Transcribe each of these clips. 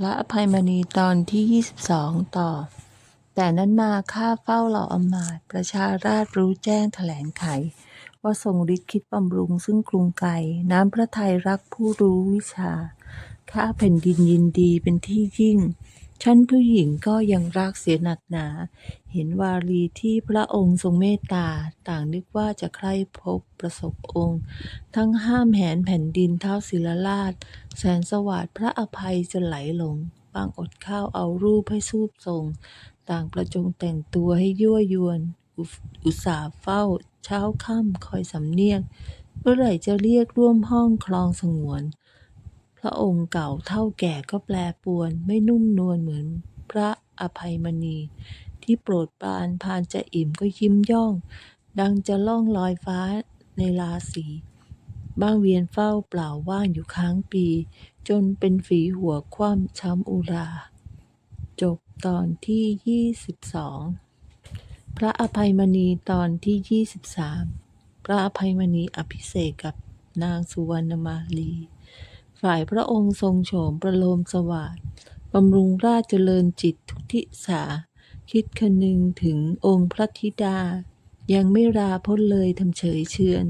พระอภัยมณีตอนที่ 22 ต่อ แต่นั้นมาข้าเฝ้าเหล่าอมาตย์ประชาราชรู้แจ้งแถลงไข ว่าทรงฤทธิ์คิดบำรุงซึ่งกรุงไกรน้ำพระทัยรักผู้รู้วิชา ข้าแผ่นดินยินดีเป็นที่ยิ่ง ชั้นผู้หญิงก็ยังรักเสียหนักหนา เห็นวารีที่พระองค์ทรงเมตตา ต่างนึกว่าจะใคร่พบประสบองค์ ทั้งห้ามแหนแผ่นดินเท้าศิลราช แสนสวัสดิ์พระอภัยจนไหลหลง บางอดข้าวเอารูปให้สูบทรง ต่างประจงแต่งตัวให้ยั่วยวน อุตสาเฝ้า เช้าค่ำคอยสำเนียกเมื่อไหร่จะเรียกร่วมห้องคลองสงวน ระองค์เก่าเท่าแก่ก็แปรปรวน ไม่นุ่มนวลเหมือนพระอภัยมณี ที่โปรดปรานพานจะอิ่มก็ยิ้มย่อง ดังจะล่องลอยฟ้าในราศีบ้างเวียนเฝ้าเปล่าว่างอยู่ค้างปี จนเป็นฝีหัวคว่ำช้ำอุรา จบตอนที่ 22 พระอภัยมณีตอนที่ 23 พระอภัยมณีอภิเษกกับนางสุวรรณมาลี ฝ่ายพระองค์ทรงโฉมประโลมสวัสดบำรุงราชเจริญจิตทุกทิสา คิดคนึงถึงองค์พระธิดา ยังไม่ราพ้นเลยทำเฉยเชือน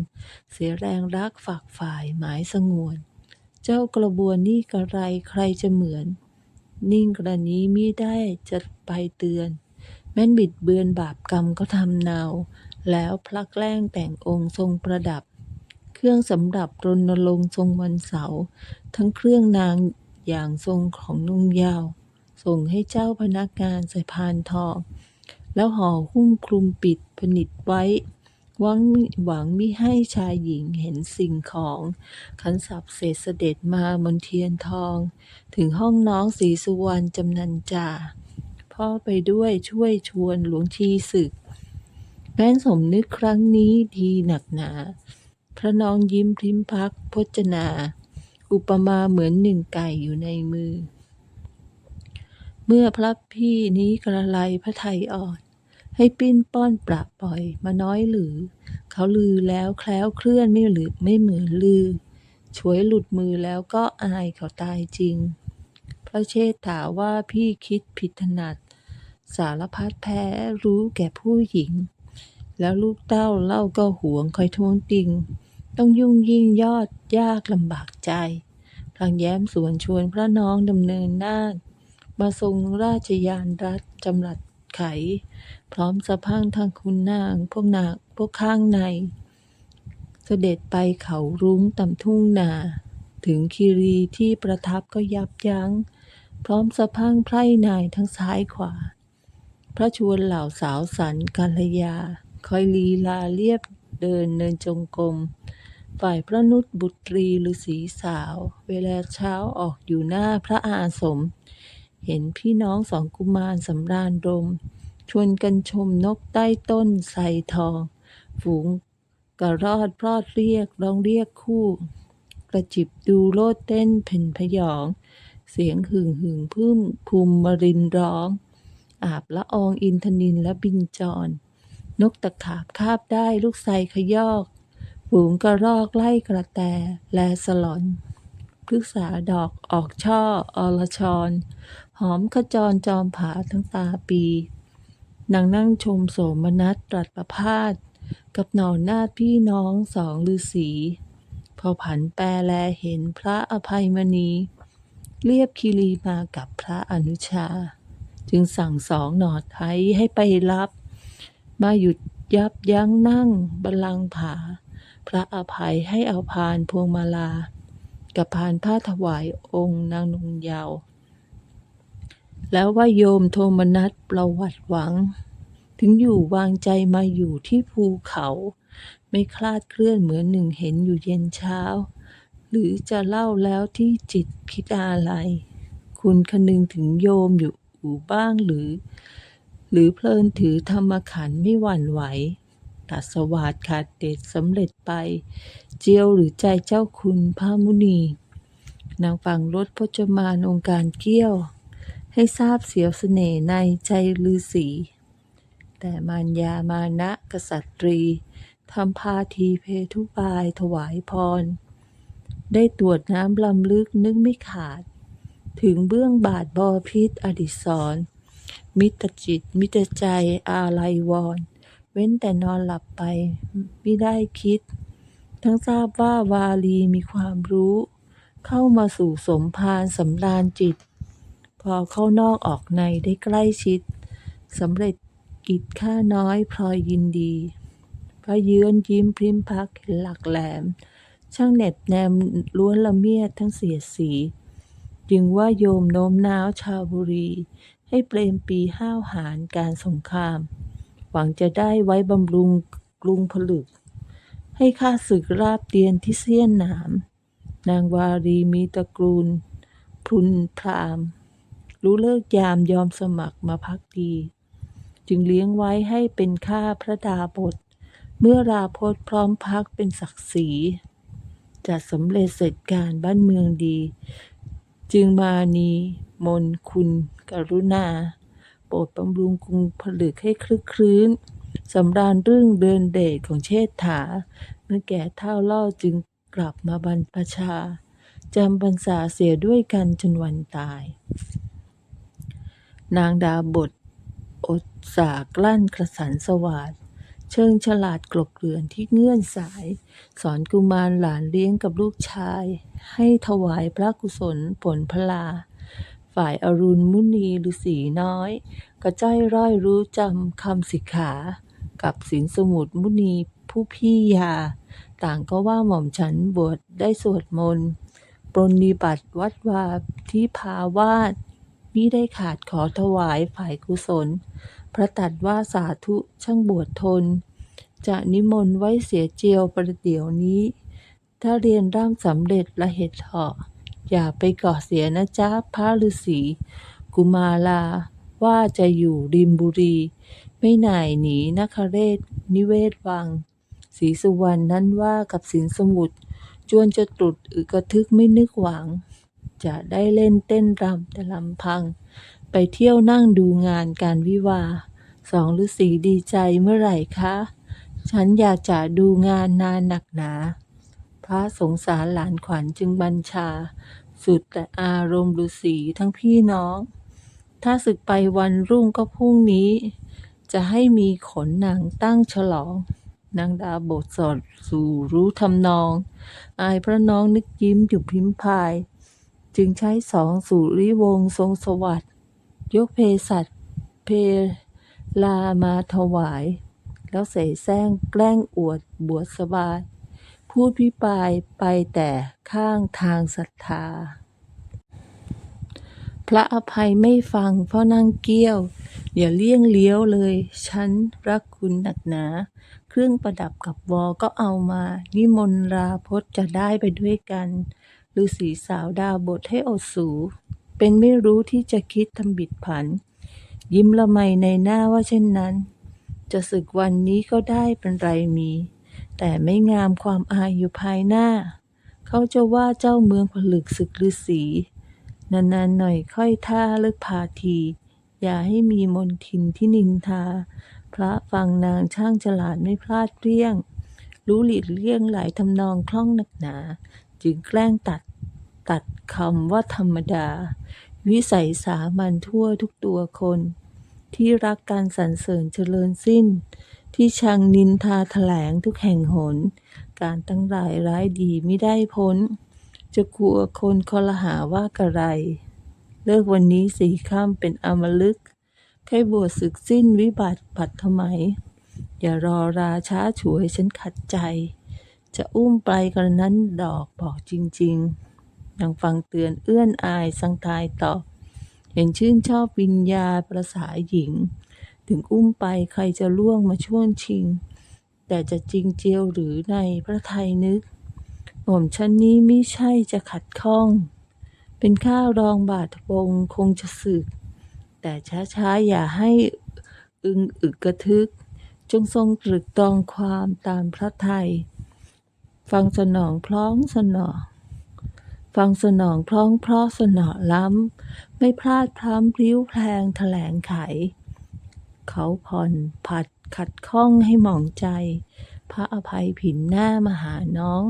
เสียแรงรักฝากฝ่ายหมายสงวน เจ้ากระบวนนี่กระไรใครจะเหมือน นิ่งกระนี้มิได้จะไปเตือน แม้นบิดเบือนบาปกรรมก็ทำเนา แล้วพลักแกล้งแต่งองค์ทรงประดับ รื่องสำหรับรณรงค์ทรงวันเสาร์ทั้งเครื่องนางอย่างทรงของนุ่งยาว ส่งให้เจ้าพนักงานใส่พานทอง แล้วห่อหุ้มคลุมปิดผนิตไว้หวังหวังมิให้ชายหญิงเห็นสิ่งของขันสับเสร็จเสด็จมาบนเทียนทอง ถึงห้องน้องสีสุวรรณจำนันจ่าพ่อไปด้วยช่วยชวนหลวงชีศึกแม้นสมนึกครั้งนี้ดีหนักหนา พระน้องยิ้มพริมพักพจนา อุปมาเหมือนหนึ่งไก่อยู่ในมือ เมื่อพระพี่นี้กระไรพระไทยอ่อน ให้ปิ้นป้อนปราบปล่อยมาน้อยหรือ เขาลือแล้วแคล้วเคลื่อนไม่หรือไม่เหมือนลือช่วยหลุดมือแล้วก็อายเขาตายจริง พระเชษฐาว่าพี่คิดผิดถนัด สารพัดแพ้รู้แก่ผู้หญิง แล้วลูกเต้าเล่าก็หวงคอยทวงติง ต้องยุ่งยิ่งยอดยากลำบากใจพลางแย้มสวนชวนพระน้องดำเนินน้ามาทรงราชยานรัฐจำรัดไข พร้อมสะพังทางคุณนางพวกนางพวกข้างใน เสด็จไปเขารุ้งต่ำทุ่งนา ถึงคีรีที่ประทับก็ยับยัง้ง พร้อมสะพังไพร่นายทั้งซ้ายขวา พระชวนเหล่าสาวสันกัลยา คอยลีลาเรียบ เดินเนินจงกรมฝ่ายพระนุษบุตรีฤาษีสาว เวลาเช้าออกอยู่หน้าพระอาสม เห็นพี่น้องสองกุมารสำราญรม ชวนกันชมนกใต้ต้นไทรทอง ฝูงกระรอดพรอดเรียกร้องเรียกคู่ กระจิบดูโลดเต้นเพ่นพยอง เสียงหึ่งหึ่งพึ่มภูมิมรินร้อง อาบละอองอินทนินและบินจร นกตะขาบคาบได้ลูกไทรขยอกฝูงกระรอกไล่กระแต แลสลอนพฤกษาดอกออกช่ออรชร หอมขจรจอมผาทั้งตาปีนางนั่งชมโสมนัสตรัสประพาสกับหนอนนาพี่น้องสองฤาษีพอผันแปรแลเห็นพระอภัยมณี เรียบคีรีมากับพระอนุชา จึงสั่งสองหนอดไทยให้ไปรับ มาหยุดยับยั้งนั่งบัลลังก์ผา พระอภัยให้เอาพานพวงมาลา กับพานผ้าถวายองค์นางนงยาว แล้วว่าโยมโทมนัสประวัติหวัง ถึงอยู่วางใจมาอยู่ที่ภูเขา ไม่คลาดเคลื่อนเหมือนหนึ่งเห็นอยู่เย็นเช้า หรือจะเล่าแล้วที่จิตคิดอะไร คุณคนึงถึงโยมอยู่อยู่บ้างหรือ หรือเพลินถือธรรมขันธ์ไม่หวั่นไหวตัดสวาดขาดเด็ดสำเร็จไป เจียวหรือใจเจ้าคุณพระมุนี นางฟังรถพจมานองค์การเกี้ยว ให้ทราบเสียวเสน่ห์ในใจฤาษีแต่มารยามานะกษัตรีทำพาทีเพทุบายถวายพร ได้ตรวจน้ำลำลึกนึกไม่ขาด ถึงเบื้องบาทบอพิษอดิศร มิตรจิต มิตรใจอาลัยวรเว้นแต่นอนหลับไปไม่ได้คิด ทั้งทราบว่าวาลีมีความรู้ เข้ามาสู่สมภารสำราญจิต พอเข้านอกออกในได้ใกล้ชิดสำเร็จกิจข้าน้อยพลอยยินดีพระเยือนยิ้มพริมพักเห็นหลักแหลม ช่างเหน็บแนมล้วนละเมียดทั้งเสียสี จึงว่าโยมโน้มน้าวชาวบุรี ให้เปรมปีห้าวหาญการสงคราม หวังจะได้ไว้บำรุงกรุงผลึก ให้ข้าศึกราบเตียนที่เสี้ยนหนาม นางวารีมีตระกูลพุนพราม รู้เลิกยามยอมสมัครมาพักดี จึงเลี้ยงไว้ให้เป็นข้าพระดาบท เมื่อราพศพร้อมพักเป็นศักดิ์ศรีจะสำเร็จเสร็จการบ้านเมืองดี จึงมานีมนคุณ กรุณา โปรดบำรุงกรุงผลึกให้คลึกคลื้นสำราญรื่งเดินเดชของเชษฐา เมื่อแก่เท่าเล่าจึงกลับมาบรรพชาจำพรรษาเสียด้วยกันจนวันตาย นางดาบท อดสากลั่นกระสันสวาดเชิงฉลาดกลบเกลื่อนที่เงื่อนสาย สอนกุมารหลานเลี้ยงกับลูกชาย ให้ถวายพระกุศลผลพลา ฝ่ายอรุณมุนีฤาษีน้อย กระจ้อยร้อยรู้จำคำสิกขา กับสินสมุดมุนีผู้พี่ยา ต่างก็ว่าหม่อมฉันบวชได้สวดมนต์ปรนนิบัติวัดวาที่พาวาดมิได้ขาดขอถวายฝ่ายกุศล พระตัดว่าสาธุช่างบวชทน จะนิมนต์ไว้เสียเจียวประเดี๋ยวนี้ ถ้าเรียนร่ำสำเร็จละเหตุเหาะ อย่าไปก่อเสียนะจ๊ะพระฤาษีกุมาลา ว่าจะอยู่ริมบุรี ไม่หน่ายหนีนคเรศนิเวศวังศรีสุวรรณนั้นว่ากับสินสมุทรจวนจะตรุดอึกระทึกไม่นึกหวัง จะได้เล่นเต้นรำแต่ลำพัง ไปเที่ยวนั่งดูงานการวิวาสองฤาษีดีใจเมื่อไหร่คะ ฉันอยากจะดูงานนานหนักหนา พระสงสารหลานขวัญจึงบัญชา สุดแต่อารมณ์ฤาษีทั้งพี่น้อง ถ้าศึกไปวันรุ่งก็พรุ่งนี้ จะให้มีขนหนังตั้งฉลองนางดาบทสอดสู่รู้ทำนอง อายพระน้องนึกยิ้มอยู่พิมพาย จึงใช้สองสุริวงทรงสวัสดิ์ยกเพสัตเพลามาถวาย แล้วเสแสร้งแกล้งอวดบวชสบาย พูดพิปรายไปแต่ข้างทางศรัทธา พระอภัยไม่ฟังเพราะนั่งเกี้ยว อย่าเลี่ยงเลี้ยวเลย ฉันรักคุณหนักหนา เครื่องประดับกับวอก็เอามา นิมนต์ราพจน์จะได้ไปด้วยกันฤาษีสาวดาวบทให้อดสู เป็นไม่รู้ที่จะคิดทำบิดผัน ยิ้มละไมในหน้าว่าเช่นนั้น จะศึกวันนี้ก็ได้เป็นไรมี แต่ไม่งามความอายอยู่ภายหน้า เขาจะว่าเจ้าเมืองผลึกศึกฤาษีนานๆหน่อยค่อยท่าเลิกพาที อย่าให้มีมนทินที่นินทา พระฟังนางช่างฉลาดไม่พลาดเรี้ยง รู้หลีกเลี่ยงหลายทำนองคล่องหนักหนา จึงแกล้งตัดตัดคำว่าธรรมดา วิสัยสามัญทั่วทุกตัวคน ที่รักการสรรเสริญเจริญสิ้น ที่ชังนินทาแถลงทุกแห่งหน การตั้งรายร้ายดีไม่ได้พ้น จะกลัวคนคอลหาว่ากระไร เลิกวันนี้สี่ข้ามเป็นอมลึกใครบวชศึกสิ้นวิบัติผัดทำไม อย่ารอราช้าฉวยฉันขัดใจ จะอุ้มไปกระนั้นดอกบอกจริงๆยังฟังเตือนเอื้อนอายสังทายตอบเห็นชื่นชอบวิญญาประสาหญิง ถึงอุ้มไปใครจะล่วงมาช่วงชิง แต่จะจริงเจียวหรือในพระไทยนึก หม่อมชั้นนี้ไม่ใช่จะขัดข้อง เป็นข้ารองบาทวงคงจะสึก แต่ช้าๆอย่าให้อึงอึกกระทึก จงทรงตรึกตรองความตามพระไทย ฟังสนองพร้องสนอฟังสนองพร้องเพราะสนอล้ำ ไม่พลาดพล้ำพลิ้วแพลงแถลงไข เขาผ่อนผัดขัดข้องให้หมองใจ พระอภัยผินหน้ามาหาน้อง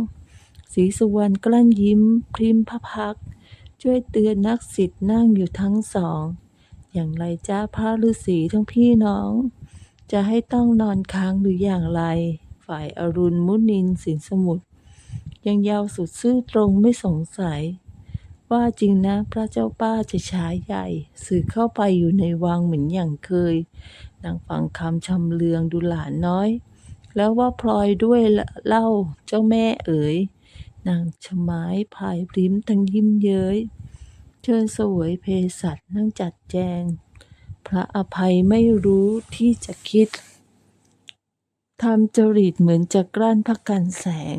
ศรีสุวรรณกลั้นยิ้ม พริมพระพัก ช่วยเตือนนักสิทธิ์นั่งอยู่ทั้งสอง อย่างไรจ้าพระฤาษีทั้งพี่น้อง จะให้ต้องนอนค้างหรืออย่างไร ฝ่ายอรุณมุนินทร์สินสมุทรยังยาวสุดซื่อตรงไม่สงสัย ว่าจริงนะ พระเจ้าป้าจะช้าใหญ่ สื่อเข้าไปอยู่ในวังเหมือนอย่างเคย นางฟังคำชำเลืองดูหลานน้อย แล้วว่าพลอยด้วยเล่าเจ้าแม่เอ๋ย นางชะไม้พายพริ้มทั้งยิ้มเย้ย เชิญสวยเพสัตนั่งจัดแจง พระอภัยไม่รู้ที่จะคิดทำจริตเหมือนจะกลั้นพักกันแสง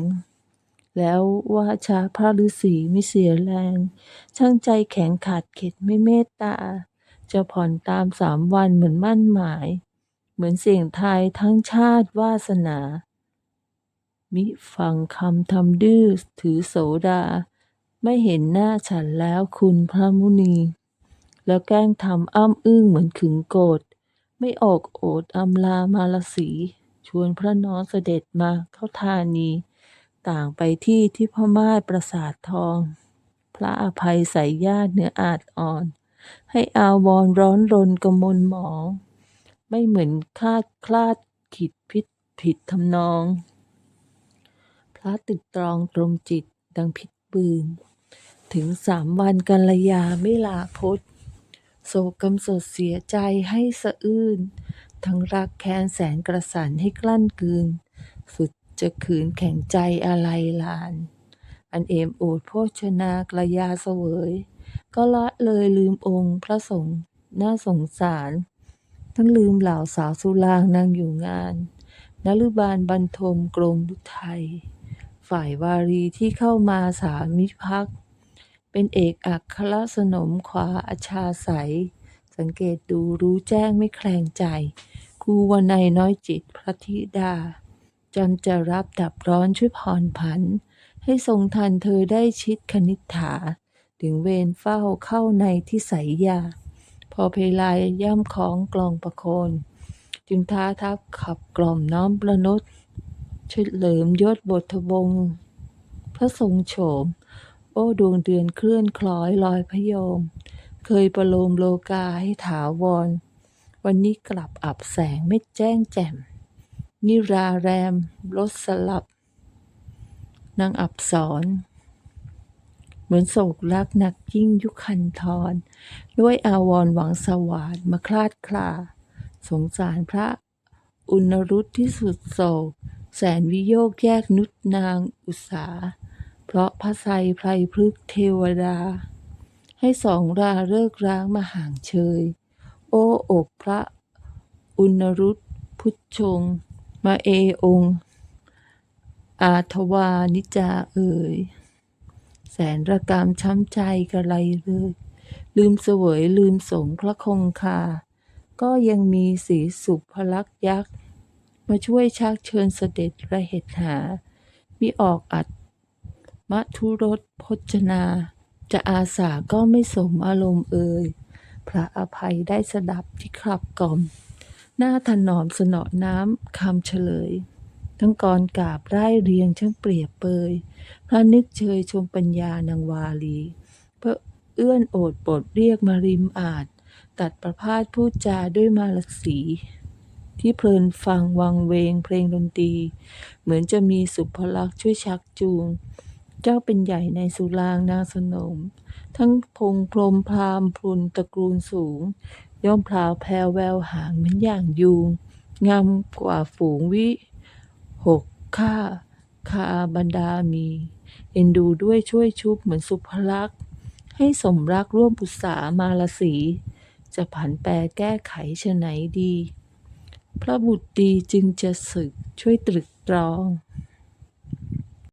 แล้วว่าชาพระฤาษีไม่เสียแรง ช่างใจแข็งขาดเข็ดไม่เมตตา จะผ่อนตามสามวันเหมือนมั่นหมาย เหมือนเสียงไทายทั้งชาติวาสนา มิฟังคำทำดื้อถือโสดา ไม่เห็นหน้าฉันแล้วคุณพระมุนี แล้วแกล้งทำอ้ำอึ้งเหมือนขึงโกรธไม่ออกโอดอำลามาลสี ชวนพระน้องเสด็จมาเข้าธานี ต่างไปที่ที่พม่าปราสาททอง พระอภัยใส่ญาติเนื้ออาจอ่อน ให้อาวรร้อนรนกมลหมอง ไม่เหมือนคาดคลาดขิดพิษผิดทำนอง พระตึกตรองตรมจิตดังพิษปืน ถึงสามวันกัลยาไม่ลาพจน์โศกกำสดเสียใจให้สะอื้น ทั้งรักแค้นแสนกระสันให้กลั้นกลืน สุด จะขืนแข็งใจอะไรลาน อันเอมโอดโภชนากระยาเสวย ก็ละเลยลืมองค์พระสงฆ์น่าสงสาร ทั้งลืมเหล่าสาวสุรางนางอยู่งานนลุบาลบรรทมกรมดุไทย ฝ่ายวารีที่เข้ามาสามิภัก เป็นเอกอัครสนมขวาอาชาใส สังเกตดูรู้แจ้งไม่แคลงใจครูวันัยน้อยจิตพระธิดา จำจะรับดับร้อนช่วยผ่อนผัน ให้ทรงทันเธอได้ชิดคณิษฐา ถึงเวรเฝ้าเข้าในที่ใสยยาพอเพลายย่ำของกลองประโคน จึงท้าทัพขับกล่อมน้อมประนดช่วยเหลิมยศบทบง พระทรงโฉม โอ้ดวงเดือนเคลื่อนคล้อยลอยพยม เคยประโลมโลกาให้ถาวร วันนี้กลับอับแสงไม่แจ้งแจ่ม นิราแรม รถสลับ นางอับสรเหมือนโศกรักหนักยิ่งยุคันทร ด้วยอาวรหวังสวาดมาคลาดคลา สงสารพระอุณรุตที่สุดโศก แสนวิโยกแยกนุษนางอุษา เพราะพระไทรไพรพฤกเทวดา ให้สองราเลิกร้างมาห่างเชย โอ้อกพระอุณรุตพุทธชง มาเอองอาทวานิจาเอ่ย แสนระกรรมช้ำใจกระไรเลย ลืมเสวยลืมสงพระคงคา ก็ยังมีสีสุภลักษณ์ยักษ์ มาช่วยชักเชิญเสด็จระเหตุหา มิออกอัดมัทุรสพจนา จะอาสาก็ไม่สมอารมณ์เอ่ย พระอภัยได้สดับที่ขับกล่อม หน้าถนอมสนอน้ำคำเฉลย ทั้งกรกราบไร่เรียงช่างเปรียบเปยพระนึกเชยชมปัญญานางวาลีเพื่อเอื้อนโอดโปรดเรียกมาริมอาจ ตัดประพาสพูดจาด้วยมาลสี ที่เพลินฟังวังเวงเพลงดนตรี เหมือนจะมีสุภลักษณ์ช่วยชักจูง เจ้าเป็นใหญ่ในสุรางนางสนม ทั้งพงพรมพราหมณ์พรุนตระกูลสูง ย่อมพราวแพรวแววหางเหมือนอย่างยูงงามกว่าฝูงวิหกข้าคาบรรดามี เอ็นดูด้วยช่วยชุบเหมือนสุภลักษ์ ให้สมรักร่วมปุษามาลสี จะผันแปรแก้ไขชะไหนดี พระบุตรดีจึงจะศึกช่วยตรึกตรอง